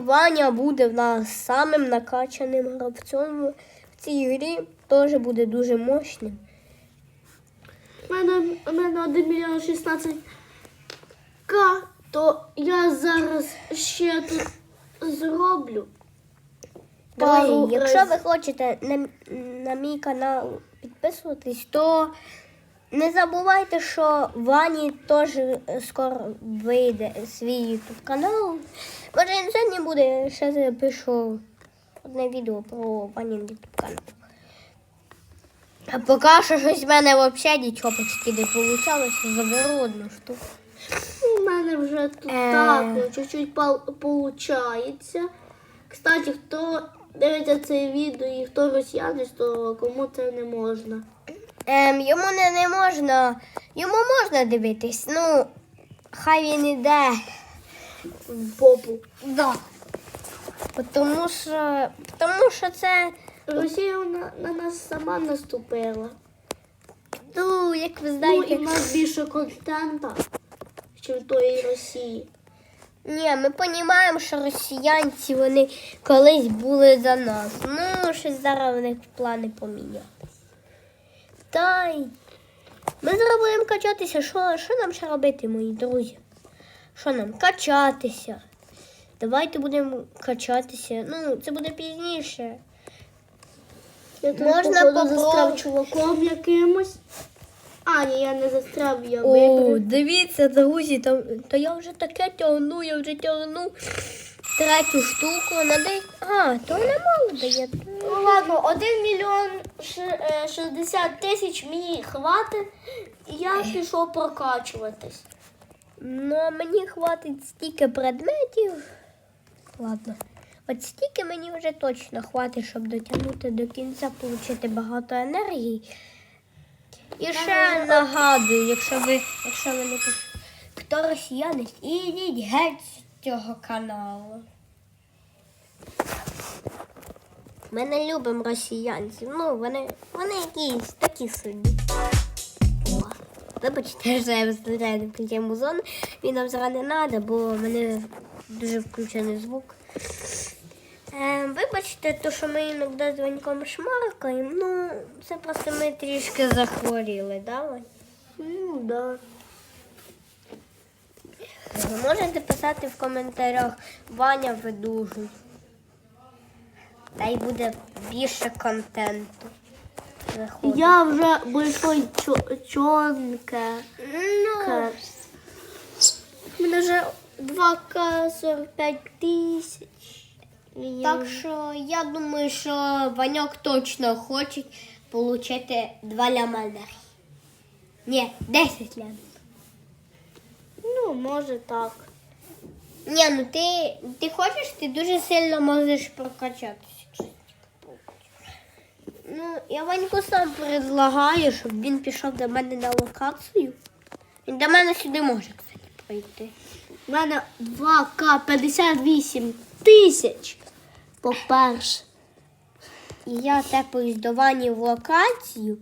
Ваня буде в нас самим накачаним гравцем в цій грі. Теж буде дуже мощним. У мене, у мене 1 мільйон 16 к, то я зараз ще тут зроблю. Пару Друзі, якщо ви хочете на, на мій канал підписуватись, то не забувайте, що Вані теж скоро вийде свій YouTube канал. Може, сьогодні буде, ще запишу одне відео про Ванін YouTube канал. А поки що щось в мене взагалі нічого почти не вийшло, заберу одну штуку. У мене вже тут Е. так чуть-чуть получається. Кстати, хто дивиться це відео і хто росіянець, то кому це не можна. Ем, йому не, не можна. Йому можна дивитись. Ну, хай він іде. В попу. Да. Тому що, тому що це, Росія на, на нас сама наступила. ну, як ви Ну, і в нас більше контента, ніж тої Росії. ні, ми розуміємо, що росіянці вони колись були за нас. Ну, щось зараз в них плани помінялись. Та й ми зараз будемо качатися. Що, що нам ще робити, мої друзі? Що нам? Качатися. Давайте будемо качатися. Ну, це буде пізніше. Я Можна застряв чуваком якимось. А, ні, я не застряв, я О, дивіться, друзі, то, то я вже таке тягну, я вже тягну третю штуку на день. А, то не мало дає. Ну ладно, 1 мільйон ш- е, 60 тисяч мені хватить, і я пішов прокачуватись. Ну, а мені хватить стільки предметів. Ладно. От стільки мені вже точно хватить, щоб дотягнути до кінця, отримати багато енергії. І ще нагадую, якщо ви, якщо ви не хто росіянець, ідіть геть з цього каналу. Ми не любимо росіянців. Ну, вони, вони якісь такі собі. О, Вибачте, що я виставляю не включаю музон. Він нам зараз не треба, бо в мене дуже включений звук. Е, вибачте, то, що ми іноді з Ваньком шмаркаємо, ну, це просто ми трішки захворіли, да, Ну, да. Ви можете писати в коментарях Ваня видужуй. Та й буде більше контенту. Виходить. Я вже большой чо- Ну, У мене вже 2К 45 тисяч. Так що я думаю, що Ваньок точно хоче отримати 2 ляма. Ні, 10 лям. Ну, може так. Ні, ну ти, ти хочеш, ти дуже сильно можеш прокачатися. Ну, я Ваньку сам предлагаю, щоб він пішов до мене на локацію. Він до мене сюди може, кстати, прийти. У мене 2К 58 тисяч. По-перше. І я тепаюсь до Вані в локацію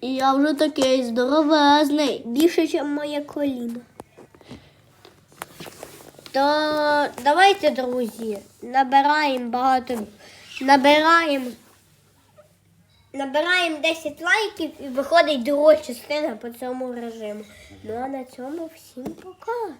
І я вже такий здоровезний. більше, ніж моє коліно. То давайте, друзі, набираємо багато. Набираємо. Набираємо 10 лайків і виходить друга частина по цьому режиму. Ну а на цьому всім пока.